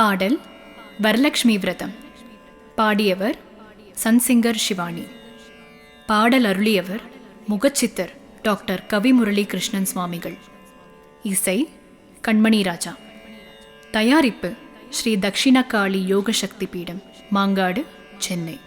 பாடல் வரலக்ஷ்மி விரதம். பாடியவர் சன்சிங்கர் சிவானி. பாடல் அருளியவர் முகச்சித்தர் டாக்டர் கவிமுரளி கிருஷ்ணன் சுவாமிகள். இசை கண்மணி ராஜா. தயாரிப்பு ஸ்ரீ தக்ஷிணகாளி யோக சக்தி பீடம் மாங்காடு சென்னை.